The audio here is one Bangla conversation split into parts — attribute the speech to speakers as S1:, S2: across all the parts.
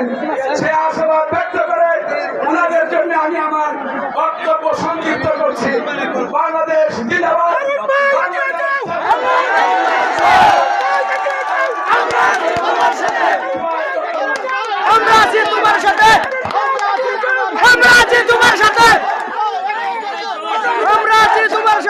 S1: করেন সে আশাবাদ ব্যক্ত করে ওনাদের জন্য আমি আমার বক্তব্য সংক্ষিপ্ত করছি। বাংলাদেশ
S2: আমরা আছি তোমার সাথে। আমরা আছি তোমার সাথে। আমরা আছি তোমার সাথে।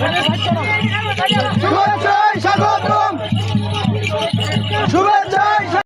S2: よいしょ。